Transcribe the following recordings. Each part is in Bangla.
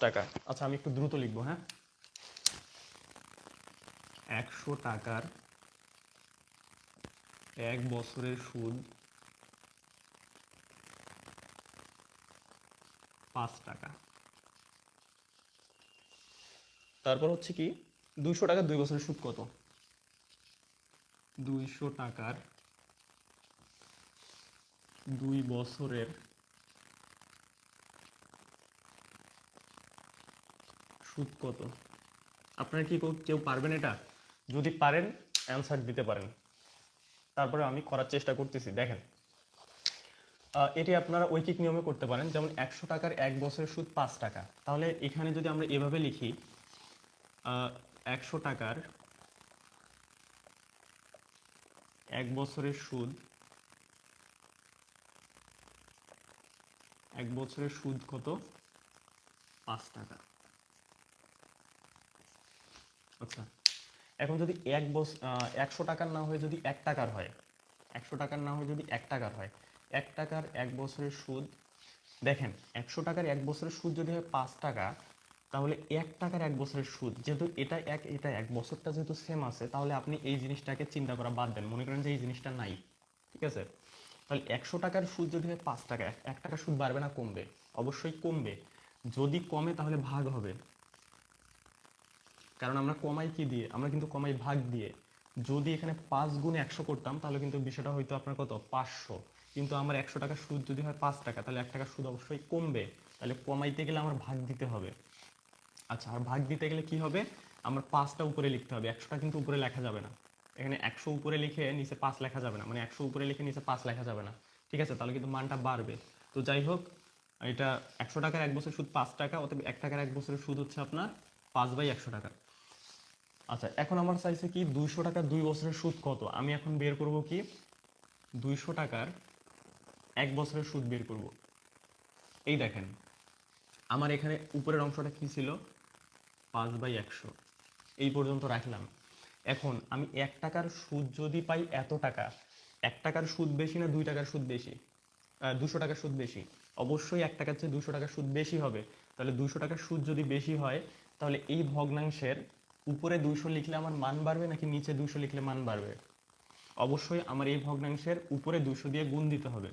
টাকা। আচ্ছা আমি একটু দ্রুত লিখব হ্যাঁ? একশো টাকার এক বছরের সুদ পাঁচ টাকা। তারপর হচ্ছে কি, দুইশো টাকার দুই বছরের সুদ কত? দুইশো টাকার দুই বছরের সুদ কত? আপনারা কি কেউ- পারবেন এটা? যদি পারেন অ্যান্সার দিতে পারেন। তারপরে আমি করার চেষ্টা করতেছি, দেখেন। এটি আপনারা ঐকিক নিয়মে করতে পারেন, যেমন একশো টাকার এক বছরের সুদ পাঁচ টাকা। তাহলে এখানে যদি আমরা এভাবে লিখি একশো টাকার এক বছরের সুদ, এক বছরের সুদ কত? পাঁচ টাকা। আচ্ছা। এখন যদি এক বছর একশো টাকার না হয়ে যদি এক টাকার হয়, একশো টাকার না হয়ে যদি এক টাকার হয়, এক টাকার এক বছরের সুদ দেখেন, একশো টাকার এক বছরের সুদ যদি হয় পাঁচ টাকা, তাহলে এক টাকার এক বছরের সুদ যেহেতু এটা এক এটা এক, বছরটা যেহেতু সেম আছে, তাহলে আপনি এই জিনিসটাকে চিন্তা করা বাদ দেন। মনে করেন যে এই জিনিসটা নাই, ঠিক আছে? তাহলে একশো টাকার সুদ যদি হয় পাঁচ টাকা এক- এক টাকার সুদ বাড়বে না, কমবে। অবশ্যই কমবে। যদি কমে, তাহলে ভাগ হবে। কারণ আমরা কমাই কি দিয়ে? আমরা কিন্তু কমাই ভাগ দিয়ে। যদি এখানে পাঁচ গুণ একশো করতাম, তাহলে কিন্তু বিষয়টা হয়তো আপনার কত? পাঁচশো। কিন্তু আমার একশো টাকার সুদ যদি হয় পাঁচ টাকা, তাহলে এক টাকার সুদ অবশ্যই কমবে। তাহলে কমাইতে গেলে আমার ভাগ দিতে হবে। আচ্ছা আর ভাগ দিতে গেলে কি হবে? আমার পাঁচটা উপরে লিখতে হবে। একশোটা কিন্তু উপরে লেখা যাবে না। এখানে একশো উপরে লিখে নিচে পাঁচ লেখা যাবে না। মানে একশো উপরে লিখে নিচে পাঁচ লেখা যাবে না। ঠিক আছে? তাহলে কিন্তু মানটা বাড়বে। তো যাই হোক, এটা একশো টাকার এক বছর সুদ পাঁচ টাকা, অতএব এক টাকার এক বছরের সুদ হচ্ছে আপনার পাঁচ বাই একশো টাকা। আচ্ছা এখন আমার চাইছে কি দুইশো টাকার দুই বছরের সুদ কত? আমি এখন বের করব কি? দুইশো টাকার এক বছরের সুদ বের করব। এই দেখেন, আমার এখানে উপরের অংশটা কি ছিল? পাঁচ বাই একশো। এই পর্যন্ত রাখলাম। এখন আমি এক টাকার সুদ যদি পাই এত টাকা, এক টাকার সুদ বেশি না দুই টাকার সুদ বেশি? দুশো টাকার সুদ বেশি। অবশ্যই এক টাকার চেয়ে দুশো টাকার সুদ বেশি হবে। তাহলে দুশো টাকার সুদ যদি বেশি হয়, তাহলে এই ভগ্নাংশের উপরে দুইশো লিখলে আমার মান বাড়বে নাকি নিচে দুইশো লিখলে মান বাড়বে? অবশ্যই আমার এই ভগ্নাংশের উপরে দুশো দিয়ে গুণ দিতে হবে।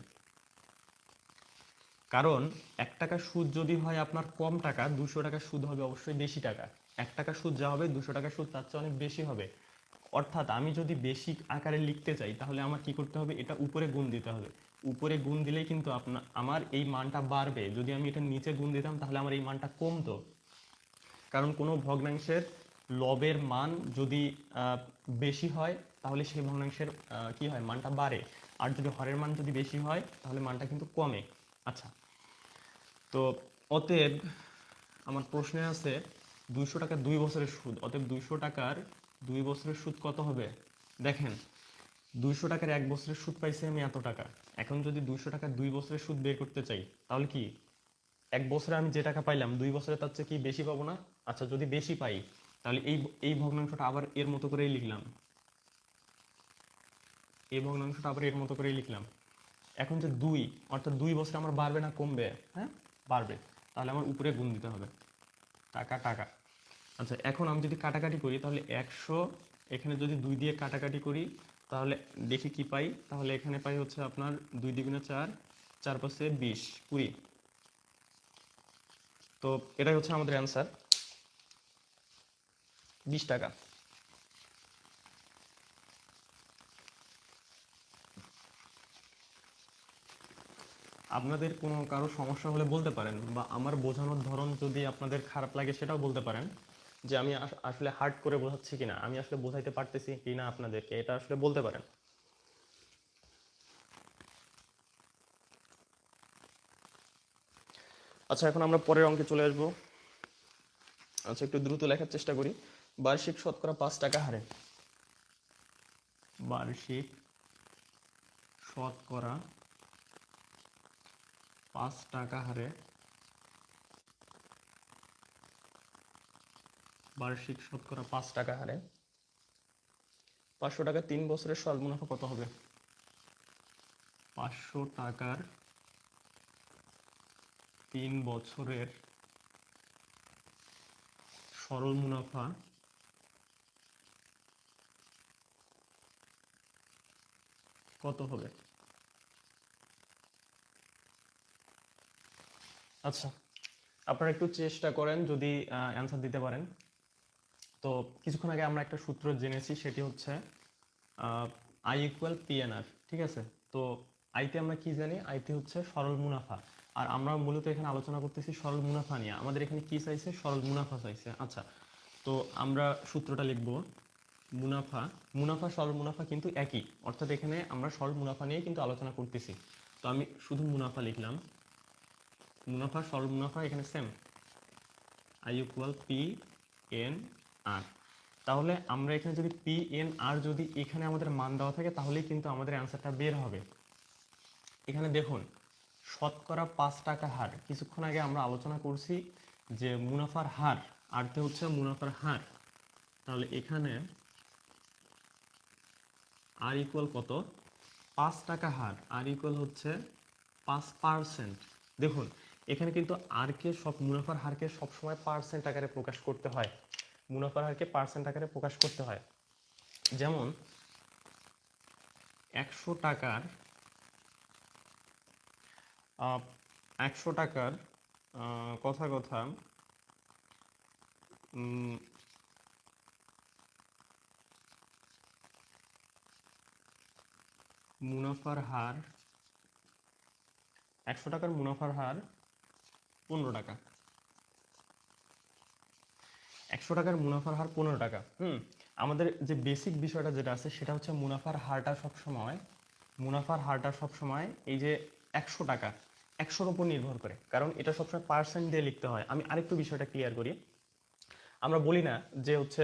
কারণ এক টাকা সুদ যদি হয় আপনার কম টাকা দুশো টাকা সুদ হবে অবশ্যই বেশি টাকা। এক টাকা সুদ যা হবে দুশো টাকা সুদ তার চেয়ে অনেক বেশি হবে। অর্থাৎ আমি যদি বেশি আকারে লিখতে চাই, তাহলে আমার কি করতে হবে? এটা উপরে গুণ দিতে হবে। উপরে গুণ দিলেই কিন্তু আপনার আমার এই মানটা বাড়বে। যদি আমি এটা নিচে গুণ দিতাম, তাহলে আমার এই মানটা কমতো। কারণ কোনো ভগ্নাংশের লবের মান যদি বেশি হয়, তাহলে সেই ভগ্নাংশের কি হয়, মানটা বাড়ে। আর যদি হরের মান যদি বেশি হয়, তাহলে মানটা কিন্তু কমে। আচ্ছা তো অতএব আমার প্রশ্নে আছে, দুইশো টাকা দুই বছরের সুদ। অতএব দুইশো টাকার দুই বছরের সুদ কত হবে? দেখেন, দুইশো টাকার এক বছরের সুদ পাইছি আমি এত টাকা। এখন যদি দুইশো টাকার দুই বছরের সুদ বের করতে চাই, তাহলে কি? এক বছরে আমি যে টাকা পাইলাম, দুই বছরে তার চেয়ে কি বেশি পাবো না? আচ্ছা যদি বেশি পাই তাহলে এই এই ভগ্নাংশটা আবার এর মতো করেই লিখলাম। এই ভগ্নাংশটা আবার এর মতো করেই লিখলাম। এখন যে দুই, অর্থাৎ দুই বছরে আমার বাড়বে না কমবে হ্যাঁ? বাড়বে। তাহলে আমার উপরে গুণ দিতে হবে। টাকা টাকা। আচ্ছা এখন আমি যদি কাটাকাটি করি, তাহলে একশো, এখানে যদি দুই দিয়ে কাটাকাটি করি, তাহলে দেখি কি পাই। তাহলে এখানে পাই হচ্ছে আপনার দুই দ্বিগুণে চার চার পাশে বিশ, কুড়ি। তো এটাই হচ্ছে আমাদের অ্যান্সার বিশ টাকা আপনাদের কোনো কারও সমস্যা হলে বলতে পারেন বা আমার বোঝানোর ধরন যদি আপনাদের খারাপ লাগে সেটাও বলতে পারেন যে আমি আসলে হার্ড করে বোঝাচ্ছি কিনা, আমি আসলে বোঝাইতে পারতেছি কিনা আপনাদেরকে, এটা আসলে বলতে পারেন। আচ্ছা এখন আমরা পরের অঙ্কে চলে আসব। আচ্ছা একটু দ্রুত লেখার চেষ্টা করি। বার্ষিক শতকরা পাঁচ টাকা হারে। বার্ষিক শতকরা পাঁচ টাকা হারে বার্ষিক শতকরা পাঁচ টাকা হারে পাঁচশো টাকা তিন বছরের সল মুনাফা কত হবে? পাঁচশো টাকার তিন বছরের সরল মুনাফা কত হবে? আচ্ছা আপনারা একটু চেষ্টা করেন যদি অ্যান্সার দিতে পারেন। তো কিছুক্ষণ আগে আমরা একটা সূত্র জেনেছি, সেটি হচ্ছে আই ইকুয়াল পিএনআর ঠিক আছে? তো আইতে আমরা কি জানি? আইতে হচ্ছে সরল মুনাফা। আর আমরা মূলত এখানে আলোচনা করতেছি সরল মুনাফা নিয়ে। আমাদের এখানে কি চাইছে? সরল মুনাফা চাইছে। আচ্ছা তো আমরা সূত্রটা লিখব। মুনাফা মুনাফা, সরল মুনাফা কিন্তু একই। অর্থাৎ এখানে আমরা সরল মুনাফা নিয়ে কিন্তু আলোচনা করতেছি। তো আমি শুধু মুনাফা লিখলাম। মুনাফা, সরল মুনাফা এখানে same I equal P N R তাহলে আমরা এখানে যদি পি এন আর যদি এখানে আমাদের মান দেওয়া থাকে, তাহলেই কিন্তু আমাদের অ্যান্সারটা বের হবে। এখানে দেখুন, শতকরা পাঁচ টাকা হার। কিছুক্ষণ আগে আমরা আলোচনা করছি যে মুনাফার হার আরতে হচ্ছে মুনাফার হার। তাহলে এখানে আর ইকুয়াল কত? পাঁচ টাকা হার। আর ইকুয়াল হচ্ছে পাঁচ পার্সেন্ট দেখুন, এখানে কিন্তু আরকে সব, মুনাফার হারকে সবসময় পার্সেন্ট আকারে প্রকাশ করতে হয়। মুনাফার হারকে পার্সেন্ট আকারে প্রকাশ করতে হয়। যেমন, একশো টাকার একশো টাকার কথা কথা মুনাফার হার একশো টাকার মুনাফার হার পনেরো টাকা। একশো টাকার মুনাফার হার পনেরো টাকা। হুম, আমাদের যে বেসিক বিষয়টা যেটা আছে, সেটা হচ্ছে মুনাফার হারটা সবসময়, মুনাফার হারটা সবসময় এই যে একশো টাকা, একশোর উপর নির্ভর করে। কারণ এটা সবসময় পার্সেন্ট দিয়ে লিখতে হয়। আমি আরেকটু বিষয়টা ক্লিয়ার করি। আমরা বলি না যে হচ্ছে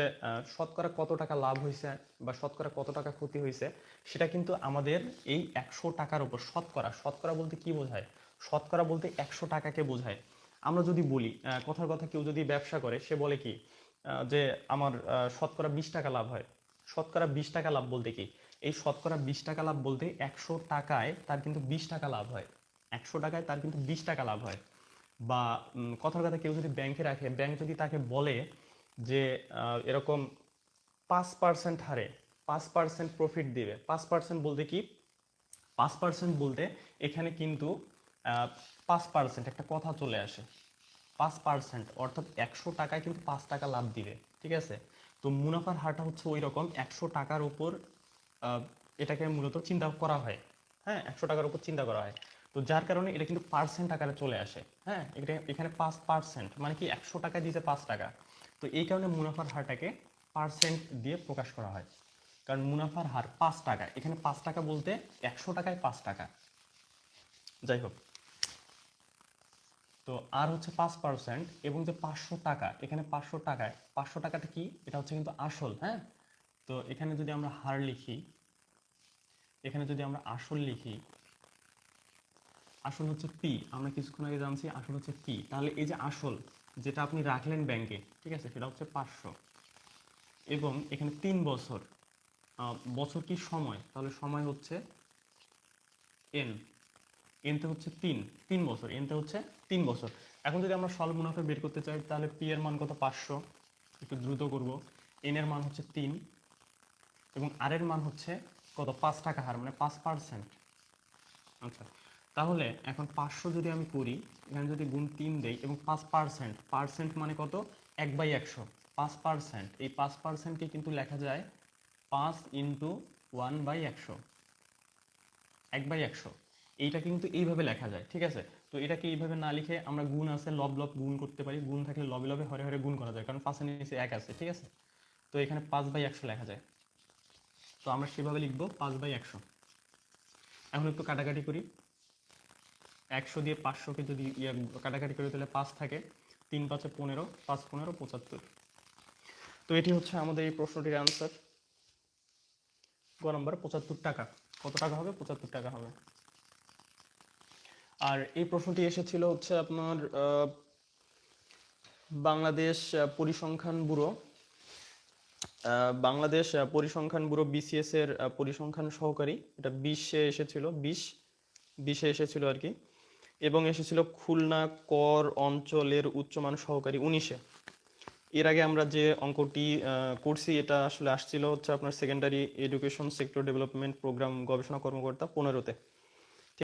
শতকরা কত টাকা লাভ হয়েছে বা শতকরা কত টাকা ক্ষতি হয়েছে, সেটা কিন্তু আমাদের এই একশো টাকার উপর, শতকরা শতকরা বলতে কি বোঝায়? শতকরা বলতে একশো টাকাকে বোঝায়। আমরা যদি বলি কথার কথা কেউ যদি ব্যবসা করে, সে বলে কি যে আমার শতকরা বিশ টাকা লাভ হয়। শতকরা বিশ টাকা লাভ বলতে কি? এই শতকরা বিশ টাকা লাভ বলতে একশো টাকায় তার কিন্তু বিশ টাকা লাভ হয়। একশো টাকায় তার কিন্তু বিশ টাকা লাভ হয়। বা কথার কথা কেউ যদি ব্যাংকে রাখে, ব্যাংক যদি তাকে বলে যে এরকম পাঁচ পার্সেন্ট হারে, পাঁচ পার্সেন্ট প্রফিট দিবে। পাঁচ পার্সেন্ট বলতে কি? পাঁচ পার্সেন্ট বলতে এখানে কিন্তু পাঁচ পার্সেন্ট একটা কথা চলে আসে। পাঁচ পার্সেন্ট অর্থাৎ একশো টাকায় কিন্তু পাঁচ টাকা লাভ দিবে, ঠিক আছে? তো মুনাফার হারটা হচ্ছে ওই রকম, একশো টাকার উপর এটাকে মূলত চিন্তা করা হয়। হ্যাঁ একশো টাকার উপর চিন্তা করা হয়। তো যার কারণে এটা কিন্তু পার্সেন্ট আকারে চলে আসে। হ্যাঁ এটা, এখানে পাঁচ পার্সেন্ট মানে কি? একশো টাকা দিতে পাঁচ টাকা। তো এই কারণে মুনাফার হারটাকে পার্সেন্ট দিয়ে প্রকাশ করা হয়। কারণ মুনাফার হার পাঁচ টাকা, এখানে পাঁচ টাকা বলতে একশো টাকায় পাঁচ টাকা। যাই হোক, তো আর হচ্ছে পাঁচ পার্সেন্ট এবং যে পাঁচশো টাকা, এখানে পাঁচশো টাকায়, পাঁচশো টাকাটা কি? এটা হচ্ছে কিন্তু আসল হ্যাঁ? তো এখানে যদি আমরা হার লিখি, এখানে যদি আমরা আসল লিখি, আসল হচ্ছে পি আমরা কিছুক্ষণ আগে জানছি আসল হচ্ছে পি তাহলে এই যে আসল যেটা আপনি রাখলেন ব্যাংকে ঠিক আছে? সেটা হচ্ছে পাঁচশো। এবং এখানে তিন বছর বছর কি সময়? তাহলে সময় হচ্ছে এন এনতে হচ্ছে তিন তিন বছর। এনতে হচ্ছে তিন বছর। এখন যদি আমরা সল মুনাফা বের করতে চাই, তাহলে পি এর মান কত? পাঁচশো। একটু দ্রুত করব। এন এর মান হচ্ছে তিন, এবং আর এর মান হচ্ছে কত? পাঁচ টাকা হার মানে পাঁচ পার্সেন্ট তাহলে এখন পাঁচশো যদি আমি করি, এখানে যদি গুণ তিন দেই এবং পাঁচ পার্সেন্ট পার্সেন্ট মানে কত? এক বাই একশো। পাঁচ পার্সেন্ট এই পাঁচ পার্সেন্টকে কিন্তু লেখা যায় পাঁচ ইন্টু ওয়ান বাই একশো। এক বাই একশো। এইটা কিন্তু এইভাবে লেখা যায়, ঠিক আছে? তো এটাকে এইভাবে না লিখে আমরা গুণ আছে, লব লব গুণ করতে পারি। গুণ থাকলে লবে লবে, হরে হরে গুণ করা যায়, কারণ পাঁচের নিচে এক আছে, ঠিক আছে? তো এখানে পাঁচ বাই একশো লেখা যায়। তো আমরা সেভাবে লিখব পাঁচ বাই একশো। এখন একটু কাটাকাটি করি। একশো দিয়ে পাঁচশোকে যদি ইয়ে কাটাকাটি করি, তাহলে পাঁচ থাকে। তিন পাঁচে পনেরো, পাঁচ পনেরো, পঁচাত্তর। তো এটি হচ্ছে আমাদের এই প্রশ্নটির অ্যান্সার গ নম্বর পঁচাত্তর টাকা। কত টাকা হবে? পঁচাত্তর টাকা হবে। আর এই প্রশ্নটি এসেছিল হচ্ছে আপনার বাংলাদেশ পরিসংখ্যান ব্যুরো। বাংলাদেশ পরিসংখ্যান ব্যুরো বিসিএস এর পরিসংখ্যান সহকারী। এটা বিশে এসেছিল, বিশ, বিশে এসেছিল আর কি। এবং এসেছিল খুলনা, কর অঞ্চলের উচ্চমান সহকারী উনিশে। এর আগে আমরা যে অঙ্কটি করছি, এটা আসলে আসছিল হচ্ছে আপনার secondary education sector development programme গবেষণা কর্মকর্তা পনেরোতে।